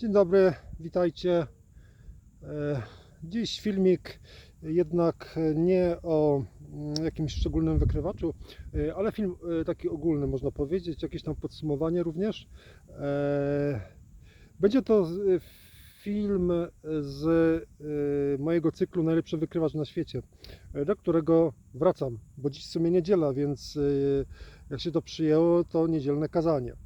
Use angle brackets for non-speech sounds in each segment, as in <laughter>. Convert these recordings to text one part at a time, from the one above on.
Dzień dobry, witajcie. E, Dziś filmik jednak nie o mm, jakimś szczególnym wykrywaczu, e, ale film e, taki ogólny można powiedzieć, jakieś tam podsumowanie również. Będzie to film z mojego cyklu Najlepszy wykrywacz na świecie, do którego wracam, bo dziś w sumie niedziela, więc jak się to przyjęło, to niedzielne kazanie. <laughs>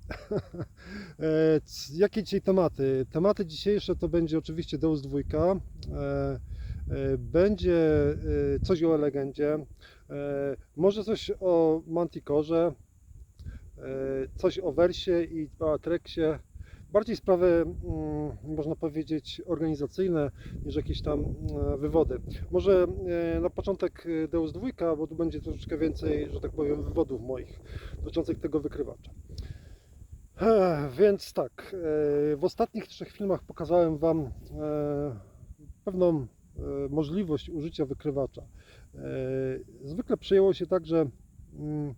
E, Jakie dzisiaj tematy? Tematy dzisiejsze to będzie oczywiście Deus 2, e, e, będzie coś o legendzie, może coś o Manticorze, coś o Wersie i o Atreksie. Bardziej sprawy, mm, można powiedzieć, organizacyjne niż jakieś tam e, wywody. Może e, na początek e, Deus 2, bo tu będzie troszeczkę więcej, że tak powiem, wywodów moich dotyczących tego wykrywacza. Więc tak, w ostatnich trzech filmach pokazałem Wam pewną możliwość użycia wykrywacza. Zwykle przyjęło się tak, że, mm,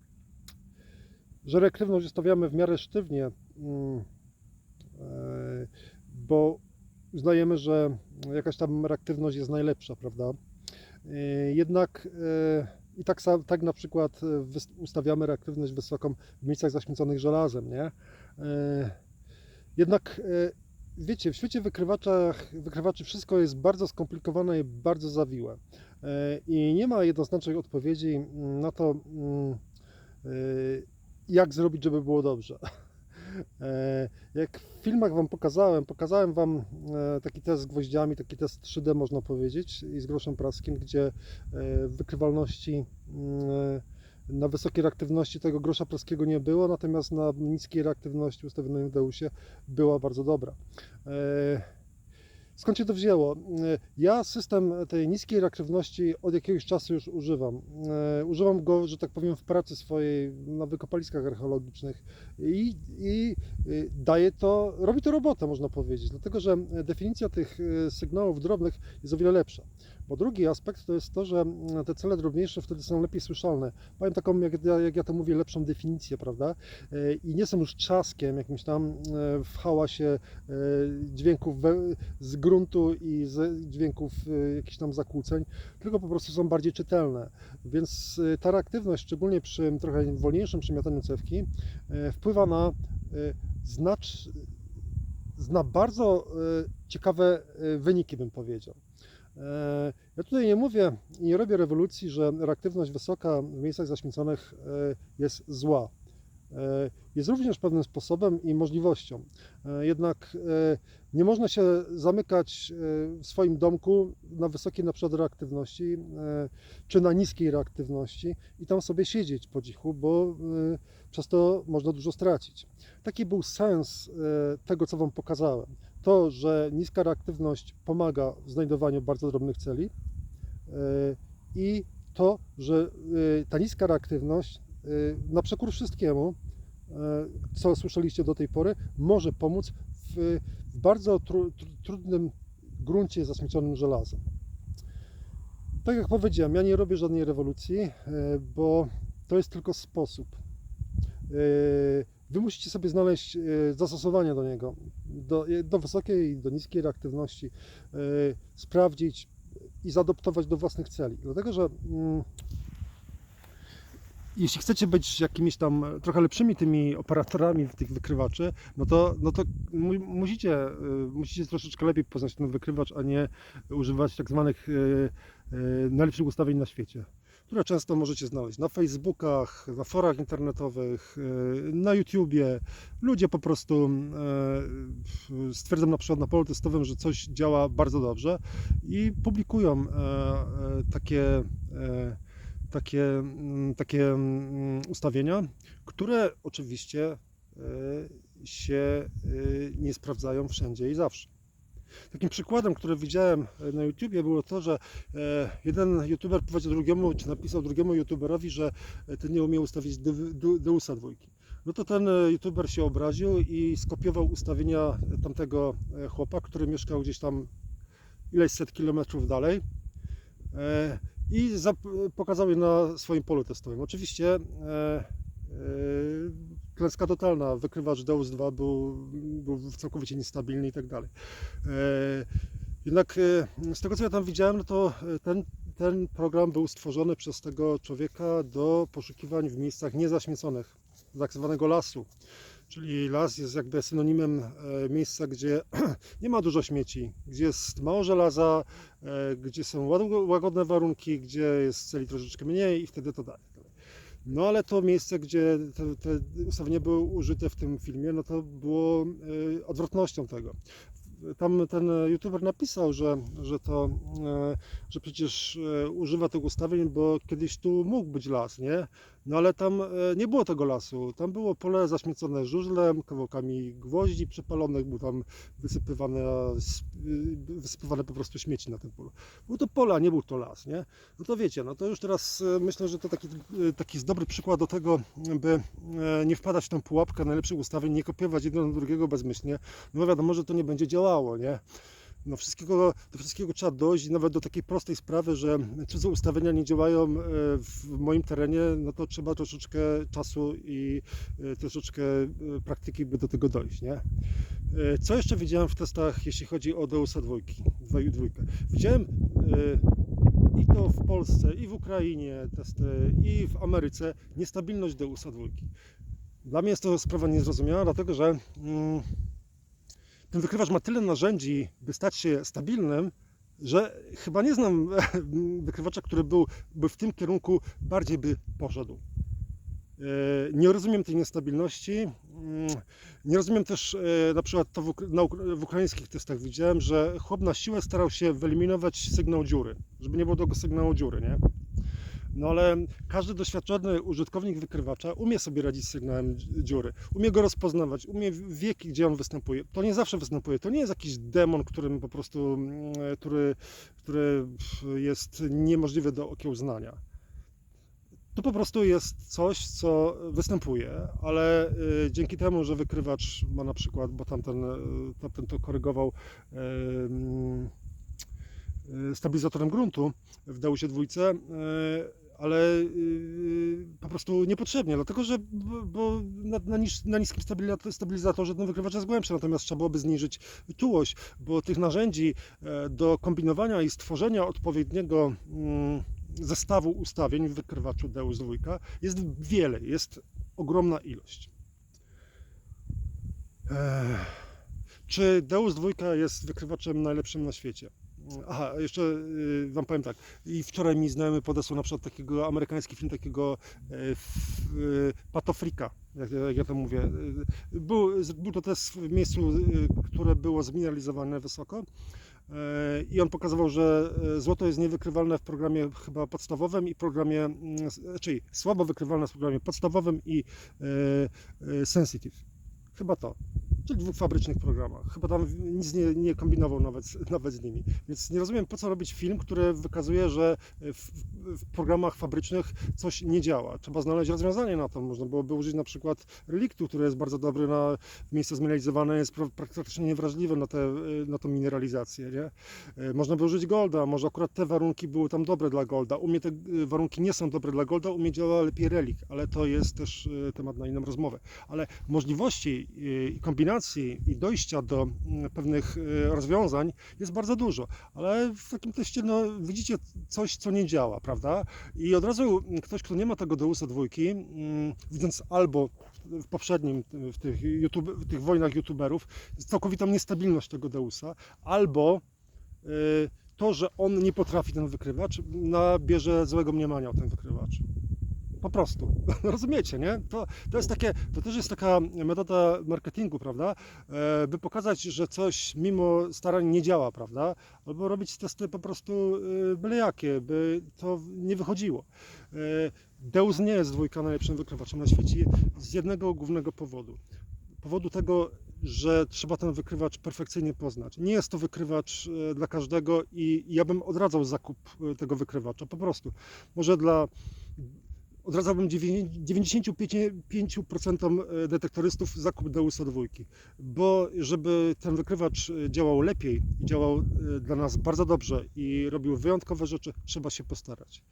że reaktywność ustawiamy w miarę sztywnie, mm, bo uznajemy, że jakaś tam reaktywność jest najlepsza, prawda? E, Jednak e, i tak, tak na przykład e, ustawiamy reaktywność wysoką w miejscach zaśmieconych żelazem, nie? E, Jednak e, wiecie, w świecie wykrywaczy wszystko jest bardzo skomplikowane i bardzo zawiłe. E, I nie ma jednoznacznej odpowiedzi na to, mm, e, jak zrobić, żeby było dobrze. E, Jak w filmach Wam pokazałem, pokazałem Wam e, taki test z gwoździami, taki test 3D można powiedzieć i z groszem praskim, gdzie e, wykrywalności mm, na wysokiej reaktywności tego grosza praskiego nie było, natomiast na niskiej reaktywności ustawionej w Deusie była bardzo dobra. Skąd się to wzięło? E, Ja system tej niskiej reaktywności od jakiegoś czasu już używam. E, Używam go, że tak powiem, w pracy swojej na wykopaliskach archeologicznych i, i y, daje to, robi to robotę, można powiedzieć, dlatego że definicja tych y, sygnałów drobnych jest o wiele lepsza. Bo drugi aspekt to jest to, że mm, te cele drobniejsze wtedy są lepiej słyszalne. Mają taką, jak ja, jak ja to mówię, lepszą definicję, prawda? E, I nie są już trzaskiem jakimś tam e, w hałasie e, dźwięków z gruntu i z dźwięków jakichś tam zakłóceń, tylko po prostu są bardziej czytelne. Więc ta reaktywność, szczególnie przy trochę wolniejszym przemiataniu cewki, wpływa na znacz, na bardzo ciekawe wyniki, bym powiedział. E, Ja tutaj nie mówię i nie robię rewolucji, że reaktywność wysoka w miejscach zaśmieconych e, jest zła. E, Jest również pewnym sposobem i możliwością. Jednak nie można się zamykać w swoim domku na wysokiej na przykład reaktywności czy na niskiej reaktywności i tam sobie siedzieć po cichu, bo przez to można dużo stracić. Taki był sens tego, co Wam pokazałem. To, że niska reaktywność pomaga w znajdowaniu bardzo drobnych celi e, i to, że e, ta niska reaktywność e, na przekór wszystkiemu, co słyszeliście do tej pory, może pomóc w, w bardzo tru, tru, trudnym gruncie zaśmieconym żelazem. Tak jak powiedziałem, ja nie robię żadnej rewolucji, bo to jest tylko sposób. Wy musicie sobie znaleźć zastosowanie do niego, do, do wysokiej do niskiej reaktywności, e, sprawdzić i zaadoptować do własnych celi. Dlatego, że mm, jeśli chcecie być jakimiś tam trochę lepszymi tymi operatorami tych wykrywaczy, no to, no to mu, musicie, y, musicie troszeczkę lepiej poznać ten wykrywacz, a nie używać tak zwanych y, najlepszych ustawień na świecie, które często możecie znaleźć na Facebookach, na forach internetowych, y, na YouTubie. Ludzie po prostu y, stwierdzą na przykład na polu testowym, że coś działa bardzo dobrze i publikują e, takie takie, mm, takie mm, ustawienia, które oczywiście się nie sprawdzają wszędzie i zawsze. Takim przykładem, który widziałem e, na YouTubie było to, że e, jeden YouTuber powiedział drugiemu, czy napisał drugiemu YouTuberowi, że e, ten nie umie ustawić Deusa dwójki. No to ten YouTuber się obraził i skopiował ustawienia tamtego chłopa, który mieszkał gdzieś tam ileś set kilometrów dalej. I pokazał je na swoim polu testowym. Oczywiście klęska totalna. Wykrywacz Deus 2 był, był całkowicie niestabilny i tak dalej. E, Jednak e, z tego co ja tam widziałem, no to e, ten, ten program był stworzony przez tego człowieka do poszukiwań w miejscach niezaśmieconych, tak zwanego lasu. Czyli las jest jakby synonimem miejsca, gdzie <clears throat> nie ma dużo śmieci, gdzie jest mało żelaza, gdzie są łagodne warunki, gdzie jest celi troszeczkę mniej i wtedy to dalej. No ale to miejsce, gdzie te, te ustawienia były użyte w tym filmie, no to było e, odwrotnością tego. Tam ten youtuber napisał, że, że to, e, że przecież e, używa tych ustawień, bo kiedyś tu mógł być las, nie? No ale tam e, nie było tego lasu. Tam było pole zaśmiecone żużlem, kawałkami gwoździ przepalonych, był tam wysypywane, y, wysypywane po prostu śmieci na tym polu. Był to pole, a nie był to las, nie? No to wiecie, no to już teraz e, myślę, że to taki, e, taki dobry przykład do tego, by e, nie wpadać w tą pułapkę najlepszych ustawień, nie kopiować jednego do drugiego bezmyślnie, no wiadomo, że to nie będzie działało, nie? No wszystkiego, do wszystkiego trzeba dojść nawet do takiej prostej sprawy, że cudze ustawienia nie działają e, w moim terenie, no to trzeba troszeczkę czasu i e, troszeczkę e, praktyki, by do tego dojść, nie? Co jeszcze widziałem w testach, jeśli chodzi o Deusa dwójki, dwa i dwójkę? Widziałem i to w Polsce, i w Ukrainie testy, i w Ameryce niestabilność Deusa dwójki. Dla mnie jest to sprawa niezrozumiała, dlatego że mm, ten wykrywacz ma tyle narzędzi, by stać się stabilnym, że chyba nie znam <laughs> wykrywacza, który był, by w tym kierunku bardziej by poszedł. E, Nie rozumiem tej niestabilności. Mm, Nie rozumiem też, e, na przykład to w, ukraińskich testach widziałem, że chłop na siłę starał się wyeliminować sygnał dziury, żeby nie było tego sygnału dziury, nie? No ale każdy doświadczony użytkownik wykrywacza umie sobie radzić z sygnałem dzi- dziury, umie go rozpoznawać, umie wie, gdzie on występuje. To nie zawsze występuje, to nie jest jakiś demon, którym po prostu, mm, który, który pff, jest niemożliwy do okiełznania. To po prostu jest coś, co występuje, ale y, dzięki temu, że wykrywacz ma na przykład, bo tamten, y, tamten to korygował y, mm, stabilizatorem gruntu w Deusie dwójce, ale y, po prostu niepotrzebnie, dlatego że bo- na, na, na niskim stabilizatorze, ten wykrywacz jest głębszy, natomiast trzeba byłoby zniżyć czułość, bo tych narzędzi e, do kombinowania i stworzenia odpowiedniego mm, zestawu ustawień w wykrywaczu Deus 2 jest wiele, jest ogromna ilość. Ech. Czy Deus 2 jest wykrywaczem najlepszym na świecie? Aha, jeszcze y, Wam powiem tak. I wczoraj mi znajomy podesłał na przykład takiego amerykański film takiego e, y, patofrika, jak, jak ja to mówię. Y, Był, był to test w miejscu, które było zmineralizowane wysoko. E, I on pokazywał, że e, złoto jest niewykrywalne w programie chyba podstawowym i programie, mm, czyli słabo wykrywalne w programie podstawowym i sensitive. Chyba to. Czyli dwóch fabrycznych programach. Chyba tam nic nie, nie kombinował nawet, <laughs> nawet z nimi. Więc nie rozumiem, po co robić film, który wykazuje, że w, w programach fabrycznych coś nie działa. Trzeba znaleźć rozwiązanie na to. Można byłoby użyć na przykład reliktu, który jest bardzo dobry na miejsce zmineralizowane, jest pra- praktycznie niewrażliwy na, te, na tą mineralizację. Nie? E, Można by użyć Golda, może akurat te warunki były tam dobre dla Golda. U mnie te e, warunki nie są dobre dla Golda, u mnie działa lepiej relik, ale to jest też e, temat na inną rozmowę. Ale możliwości i kombinacji i dojścia do mm, pewnych e, rozwiązań jest bardzo dużo, ale w takim teście no, widzicie coś, co nie działa, prawda? I od razu ktoś, kto nie ma tego Deusa dwójki, mm, widząc albo w poprzednim, w tych, YouTube, w tych wojnach youtuberów, całkowitą niestabilność tego Deusa, albo y, to, że on nie potrafi ten wykrywacz, nabierze złego mniemania o tym wykrywaczu. Po prostu. <laughs> Rozumiecie, nie? To, to jest takie, to też jest taka metoda marketingu, prawda? E, by pokazać, że coś mimo starań nie działa, prawda? Albo robić testy po prostu y, byle jakie, by to nie wychodziło. E, Deus nie jest dwójka najlepszym wykrywaczem na świecie z jednego głównego powodu. Powodu tego, że trzeba ten wykrywacz perfekcyjnie poznać. Nie jest to wykrywacz e, dla każdego i ja bym odradzał zakup e, tego wykrywacza, po prostu. Może dla odradzałbym dziewięć- 95% detektorystów zakup Deusa dwójki, bo żeby ten wykrywacz e, działał lepiej i działał e, dla nas bardzo dobrze i robił wyjątkowe rzeczy, trzeba się postarać.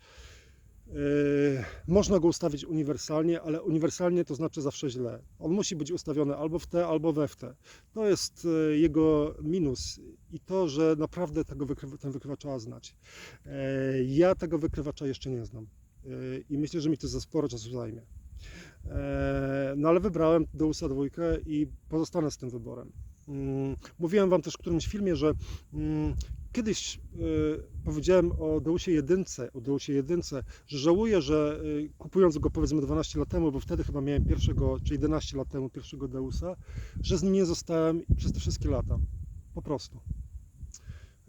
można go ustawić uniwersalnie, ale uniwersalnie to znaczy zawsze źle. On musi być ustawiony albo w te, albo we w te. To jest e, jego minus i to, że naprawdę tego wykrywa, ten wykrywacz trzeba znać. E, Ja tego wykrywacza jeszcze nie znam E, i myślę, że mi to za sporo czasu zajmie. E, No ale wybrałem Deusa dwójkę i pozostanę z tym wyborem. Mm, Mówiłem Wam też w którymś filmie, że mm, kiedyś e, powiedziałem o Deusie jedynce, o Deusie jedynce, że żałuję, że e, kupując go powiedzmy 12 lat temu, bo wtedy chyba miałem pierwszego, czy 11 lat temu pierwszego Deusa, że z nim nie zostałem przez te wszystkie lata. Po prostu.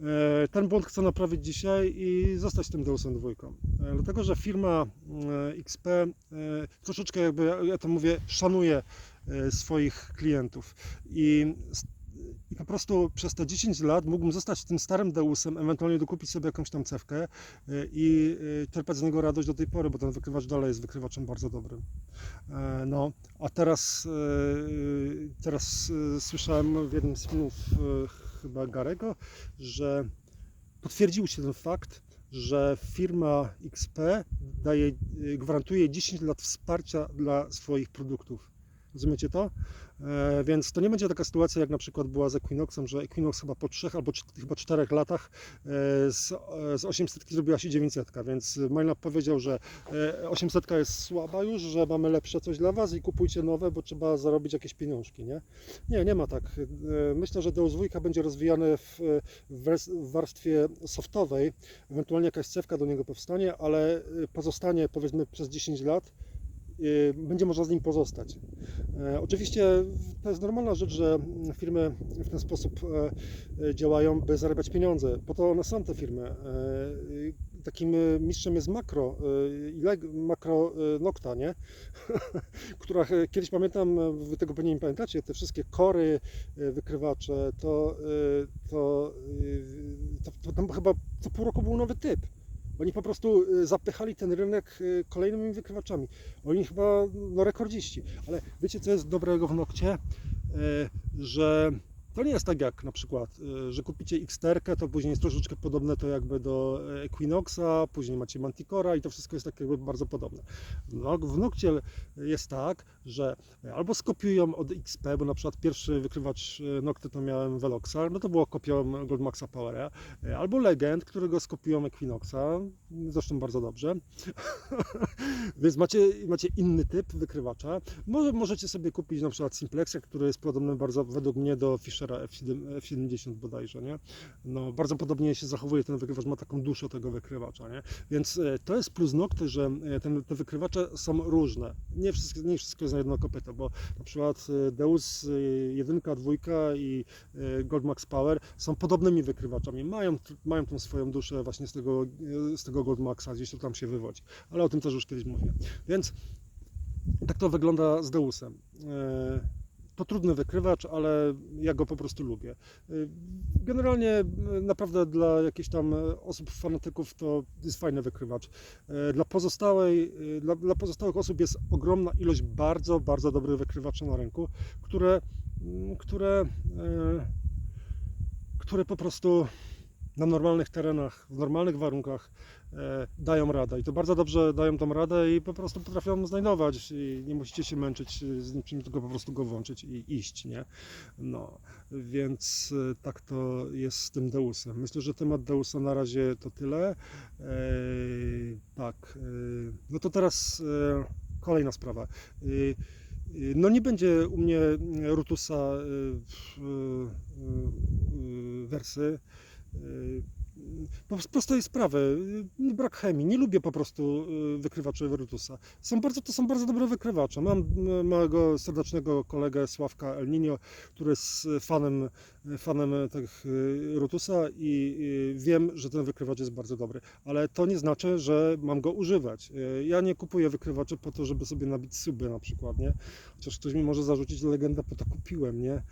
E, Ten błąd chcę naprawić dzisiaj i zostać tym Deusem dwójką. E, Dlatego, że firma e, XP troszeczkę jakby, ja- to mówię, szanuje swoich klientów i, i po prostu przez te 10 lat mógłbym zostać tym starym Deusem, ewentualnie dokupić sobie jakąś tam cewkę i czerpać z niego radość do tej pory, bo ten wykrywacz dalej jest wykrywaczem bardzo dobrym. No, a teraz, teraz słyszałem w jednym z filmów chyba Garego, że potwierdził się ten fakt, że firma XP daje, gwarantuje 10 lat wsparcia dla swoich produktów. Rozumiecie to? E, więc to nie będzie taka sytuacja, jak na przykład była z Equinoxem, że Equinox chyba po 3 albo chyba 4 latach e, z, e, z 800 zrobiła się 900, więc Majlab powiedział, że e, 800 jest słaba już, że mamy lepsze coś dla Was i kupujcie nowe, bo trzeba zarobić jakieś pieniążki, nie? Nie, nie ma tak. E, Myślę, że Deus będzie rozwijany w, w warstwie softowej, ewentualnie jakaś cewka do niego powstanie, ale y, pozostanie powiedzmy przez 10 lat, będzie można z nim pozostać. E, Oczywiście to jest normalna rzecz, że firmy w ten sposób e, działają, by zarabiać pieniądze. Po to one są te firmy. E, y, Takim mistrzem jest makro, makro Nocta, nie? <laughs> która kiedyś pamiętam, wy tego pewnie nie pamiętacie, te wszystkie kory, wykrywacze, to, to, to, to tam chyba co pół roku był nowy typ. Oni po prostu e, zapychali ten rynek e, kolejnymi wykrywaczami. Oni chyba no, rekordziści. Ale wiecie, co jest dobrego w Nokcie? E, Że to nie jest tak jak na przykład, e, że kupicie Xterkę, to później jest troszeczkę podobne to jakby do e, Equinoxa, później macie Manticora i to wszystko jest tak jakby bardzo podobne. No, w Nokcie jest tak, że albo skopiują od XP, bo na przykład pierwszy wykrywacz e, Nocty to miałem Veloxa, no to było kopią Goldmaxa Powera, e, albo Legend, którego skopiują Equinoxa, zresztą bardzo dobrze. <laughs> Więc macie, macie inny typ wykrywacza. Może możecie sobie kupić na przykład Simplexa, który jest podobny bardzo według mnie do Fischera F7, F70 bodajże, nie? No, bardzo podobnie się zachowuje ten wykrywacz, ma taką duszę tego wykrywacza, nie? Więc e, to jest plus Nocty, że e, ten, te wykrywacze są różne. Nie wszystko, nie wszystko jest na jedno bo na przykład e, Deus e, 1, 2 i Goldmax Power są podobnymi wykrywaczami. Mają, mają tą swoją duszę właśnie z tego, z tego Goldmaxa, gdzieś to tam się wywodzi. Ale o tym też już kiedyś mówiłem. Więc tak to wygląda z Deusem. To trudny wykrywacz, ale ja go po prostu lubię. E, Generalnie e, naprawdę dla jakichś tam e, osób fanatyków to jest fajny wykrywacz. Dla pozostałej, dla, dla pozostałych osób jest ogromna ilość bardzo, bardzo dobrych wykrywaczy na rynku, które, mm, które, które po prostu na normalnych terenach, w normalnych warunkach dają radę. I to bardzo dobrze dają tą radę i po prostu potrafią znajdować i nie musicie się męczyć z niczym, tylko po prostu go włączyć i iść, nie? No, więc e, tak to jest z tym Deusem. Myślę, że temat Deusa na razie to tyle. E, tak, e, no to teraz e, kolejna sprawa. E, e, no nie będzie u mnie Rutusa e, w, e, e, wersy. Po prostej sprawy, y, brak chemii. Nie lubię po prostu y, wykrywaczy Verutusa. Są bardzo, to są bardzo dobre wykrywacze. Mam y, małego, serdecznego kolegę Sławka El Nino, który jest fanem, fanem tych y, Rutusa i y, wiem, że ten wykrywacz jest bardzo dobry. Ale to nie znaczy, że mam go używać. Y, Ja nie kupuję wykrywaczy po to, żeby sobie nabić suby na przykład, nie? Chociaż ktoś mi może zarzucić legendę, po to kupiłem, nie?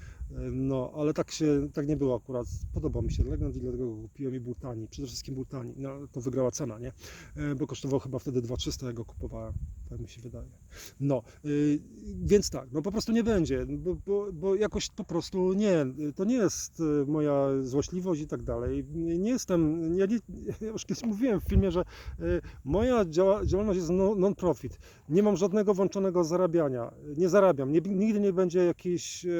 No, ale tak się, tak nie było akurat. Podobał mi się Legend i dlatego go kupiłem i był tani. Przede wszystkim był tani. No, to wygrała cena, nie? E, Bo kosztował chyba wtedy 2300, jak go kupowałem. Tak mi się wydaje. No, y, więc tak, no po prostu nie będzie, bo, bo, bo jakoś po prostu nie, to nie jest y, moja złośliwość i tak dalej. Nie jestem, ja, nie, ja już kiedyś mówiłem w filmie, że moja działa, działalność jest no- non-profit. Nie mam żadnego włączonego zarabiania. Nie zarabiam. Nie, nigdy nie będzie jakichś e,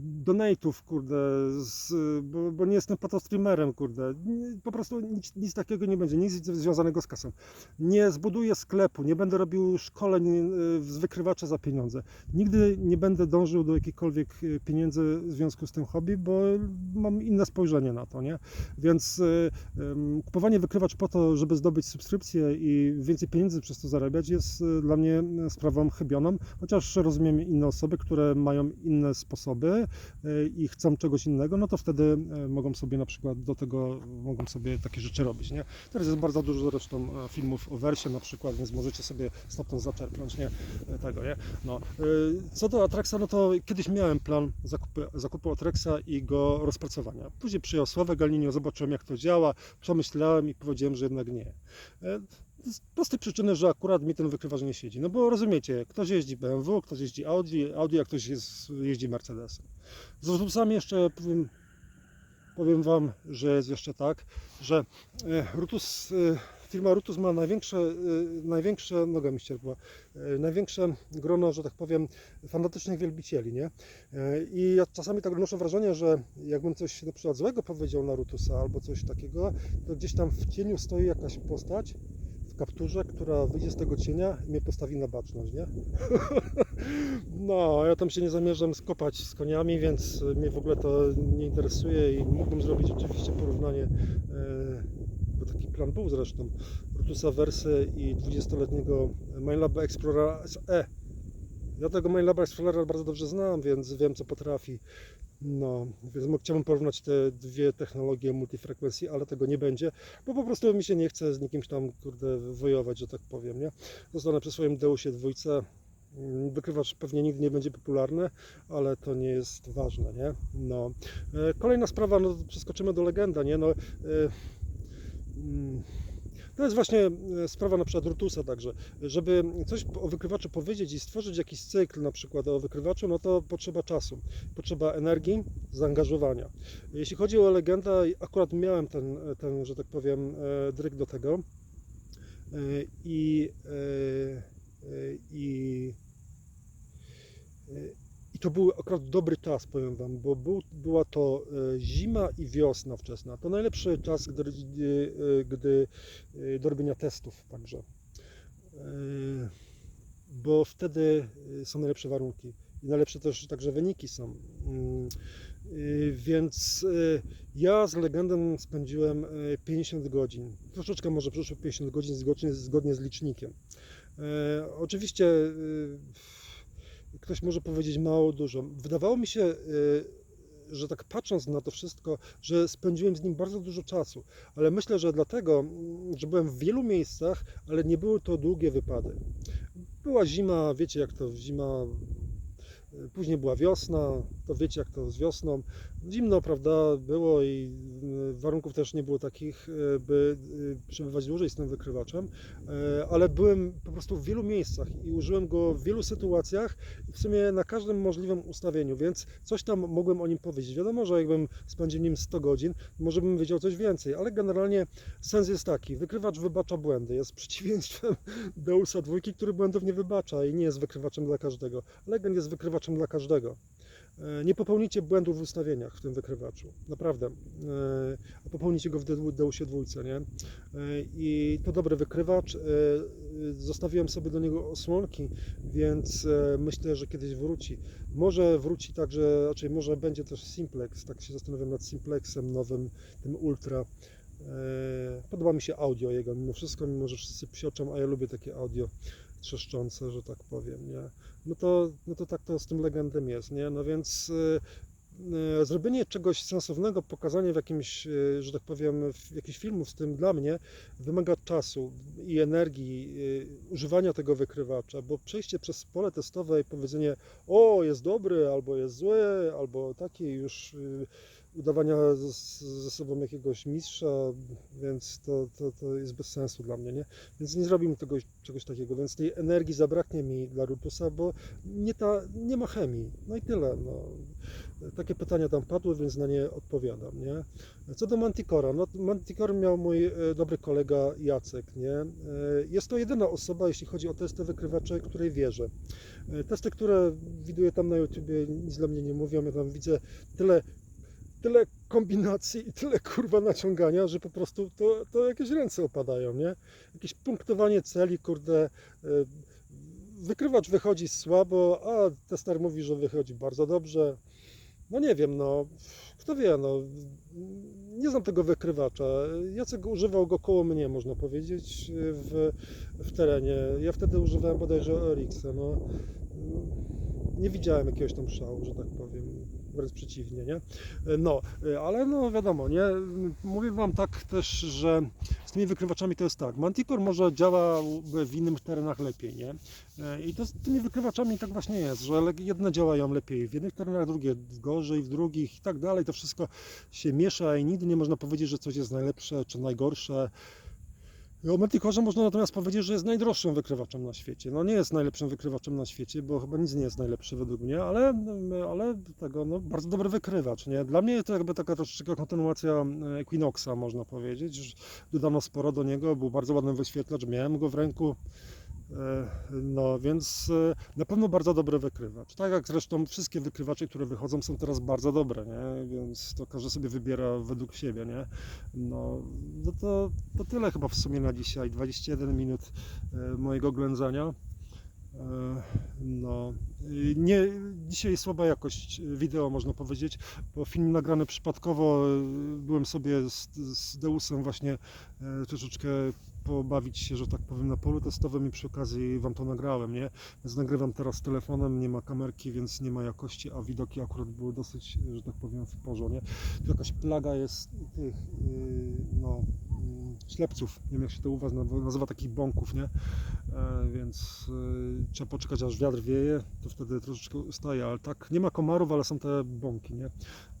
donate'ów, kurde, z, bo, bo nie jestem patostreamerem, kurde. Nie- Po prostu nic, nic takiego nie będzie, nic związanego z kasą. Nie zbuduję sklepu, nie będę robił szkoleń e, z wykrywaczy za pieniądze. Nigdy nie będę dążył do jakichkolwiek e, pieniędzy w związku z tym hobby, bo mam inne spojrzenie na to, nie? Więc em, kupowanie wykrywacz po to, żeby zdobyć subskrypcję i więcej pieniędzy przez to zarabiać jest dla mnie sprawą chybioną, chociaż rozumiem inne osoby, które mają inne sposoby i chcą czegoś innego, no to wtedy e, mogą sobie na przykład do tego, mogą sobie takie rzeczy robić, nie? Teraz jest bardzo dużo zresztą e, filmów o wersie na przykład, więc możecie sobie stamtąd zaczerpnąć, nie? E, Tego, nie? No. e, Co do Atraxa, no to kiedyś miałem plan zakupy, zakupu Atraxa i go rozpracowania. Później przyjął Sławę Galinio, zobaczyłem jak to działa, przemyślałem i powiedziałem, że jednak nie. E, z prostej przyczyny, że akurat mi ten wykrywacz nie siedzi. No bo rozumiecie, ktoś jeździ BMW, ktoś jeździ Audi, Audi a ktoś jest, jeździ Mercedesem. Z Rutusami jeszcze powiem, powiem Wam, że jest jeszcze tak, że e, Rutus, e, firma Rutus ma największe, e, największe, noga mi ścierpła, największe grono, że tak powiem, fanatycznych wielbicieli, nie? I ja czasami tak odnoszę wrażenie, że jakbym coś na przykład złego powiedział na Rutusa albo coś takiego, to gdzieś tam w cieniu stoi jakaś postać, kapturze, która wyjdzie z tego cienia i mnie postawi na baczność, nie? <laughs> No, ja tam się nie zamierzam skopać z koniami, więc mnie w ogóle to nie interesuje i mógłbym zrobić oczywiście porównanie, e, bo taki plan był zresztą, Rutusa Versy i 20-letniego Mainlaba Explorera SE. Ja tego Mainlaba Explorera bardzo dobrze znam, więc wiem co potrafi. No, więc chciałbym porównać te dwie technologie multifrekwencji, ale tego nie będzie, bo po prostu mi się nie chce z nikimś tam, kurde, wojować, że tak powiem, nie? Zostanę przy swoim Deusie dwójce. Mm, Wykrywacz pewnie nigdy nie będzie popularny, ale to nie jest ważne, nie? No. E, Kolejna sprawa, no przeskoczymy do legenda, nie? No, e, mm, to jest właśnie e, sprawa na przykład Rutusa także. Żeby coś o wykrywaczu powiedzieć i stworzyć jakiś cykl na przykład o wykrywaczu, no to potrzeba czasu, potrzeba energii, zaangażowania. Jeśli chodzi o legenda, akurat miałem ten, ten że tak powiem, e, dryg do tego E, i, e, e, i, e, i to był akurat dobry czas, powiem Wam, bo był, była to e, zima i wiosna wczesna. To najlepszy czas, gdy, e, gdy e, do robienia testów także. Bo wtedy są najlepsze warunki i najlepsze też także wyniki są. Mm, Więc ja z legendem spędziłem e, 50 godzin. Troszeczkę może przeszło 50 godzin zgodnie, zgodnie z licznikiem. Oczywiście ktoś może powiedzieć mało, dużo. Wydawało mi się, e, że tak patrząc na to wszystko, że spędziłem z nim bardzo dużo czasu, ale myślę, że dlatego, mm, że byłem w wielu miejscach, ale nie były to długie wypady. Była zima, wiecie jak to zima, e, później była wiosna, to wiecie jak to z wiosną. Zimno, prawda, było i e, warunków też nie było takich, e, by e, przebywać dłużej z tym wykrywaczem, ale byłem po prostu w wielu miejscach i użyłem go w wielu sytuacjach w sumie na każdym możliwym ustawieniu, więc coś tam mogłem o nim powiedzieć. Wiadomo, że jakbym spędził nim 100 godzin, może bym wiedział coś więcej, ale generalnie sens jest taki, wykrywacz wybacza błędy, jest <laughs> przeciwieństwem Deusa dwójki, który błędów nie wybacza i nie jest wykrywaczem dla każdego. Legend jest wykrywaczem dla każdego. E, Nie popełnicie błędów w ustawieniach w tym wykrywaczu, naprawdę. E, A popełnicie go w Deusie dwójce, nie? E, I to dobry wykrywacz. Zostawiłem sobie do niego osłonki, więc myślę, że kiedyś wróci. Może wróci także, raczej może będzie też Simplex, tak się zastanawiam nad Simplexem nowym, tym Ultra. Podoba mi się audio jego, mimo wszystko, mimo że wszyscy psioczą, a ja lubię takie audio trzeszczące, że tak powiem, nie? No to, no to tak to z tym legendem jest, nie? No więc e, e, zrobienie czegoś sensownego, pokazanie w jakimś, e, że tak powiem, jakichś filmów z tym dla mnie wymaga czasu i energii używania tego wykrywacza, bo przejście przez pole testowe i powiedzenie o, jest dobry, albo jest zły, albo taki już udawania ze sobą jakiegoś mistrza, więc to, to, to jest bez sensu dla mnie, nie? Więc nie zrobimy tego, czegoś takiego, więc tej energii zabraknie mi dla Rutusa, bo nie, ta, nie ma chemii. No i tyle. No. Takie pytania tam padły, więc na nie odpowiadam. Nie? Co do Manticora, no Manticore miał mój e, dobry kolega Jacek. Nie? E, Jest to jedyna osoba, jeśli chodzi o testy wykrywacze, której wierzę. E, Testy, które widuję tam na YouTubie, nic dla mnie nie mówią. Ja tam widzę tyle, tyle kombinacji i tyle kurwa naciągania, że po prostu to, to jakieś ręce opadają. Nie? Jakieś punktowanie celi, kurde. e, Wykrywacz wychodzi słabo, a tester mówi, że wychodzi bardzo dobrze. No nie wiem, no kto wie, no nie znam tego wykrywacza. Jacek używał go koło mnie, można powiedzieć, w, w terenie. Ja wtedy używałem bodajże ORX. No, nie widziałem jakiegoś tam szału, że tak powiem. Wręcz przeciwnie, nie? No, ale no wiadomo, nie? Mówię Wam tak też, że z tymi wykrywaczami to jest tak. Manticore może działa w innych terenach lepiej, nie? I to z tymi wykrywaczami tak właśnie jest, że jedne działają lepiej w jednych terenach, drugie gorzej w drugich i tak dalej. To wszystko się miesza i nigdy nie można powiedzieć, że coś jest najlepsze czy najgorsze. O Manticorze można natomiast powiedzieć, że jest najdroższym wykrywaczem na świecie. No nie jest najlepszym wykrywaczem na świecie, bo chyba nic nie jest najlepsze według mnie, ale, ale tego, no, bardzo dobry wykrywacz. Nie? Dla mnie to jakby taka troszeczkę kontynuacja e, Equinoxa, można powiedzieć. Dodano sporo do niego, był bardzo ładny wyświetlacz, miałem go w ręku. E, No więc e, na pewno bardzo dobry wykrywacz. Tak jak zresztą wszystkie wykrywacze, które wychodzą są teraz bardzo dobre, nie? więc to każdy sobie wybiera według siebie. Nie? No, no to, to tyle chyba w sumie na dzisiaj. 21 minut e, mojego ględzania. E, No, nie, dzisiaj słaba jakość wideo można powiedzieć, bo film nagrany przypadkowo, byłem sobie z, z Deusem właśnie troszeczkę pobawić się, że tak powiem, na polu testowym i przy okazji Wam to nagrałem, nie? Więc nagrywam teraz telefonem, nie ma kamerki, więc nie ma jakości, a widoki akurat były dosyć, że tak powiem, w porządku, nie? Tu jakaś plaga jest tych, yy, no, mm, ślepców, nie wiem jak się to u Was nazywa, takich bąków, nie? E, więc yy, trzeba poczekać aż wiatr wieje, to wtedy troszeczkę ustaje, ale tak, nie ma komarów, ale są te bąki, nie?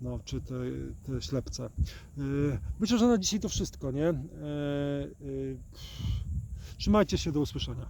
No, czy te, te ślepce. Yy, Myślę, że na dzisiaj to wszystko, nie? Trzymajcie się, do usłyszenia.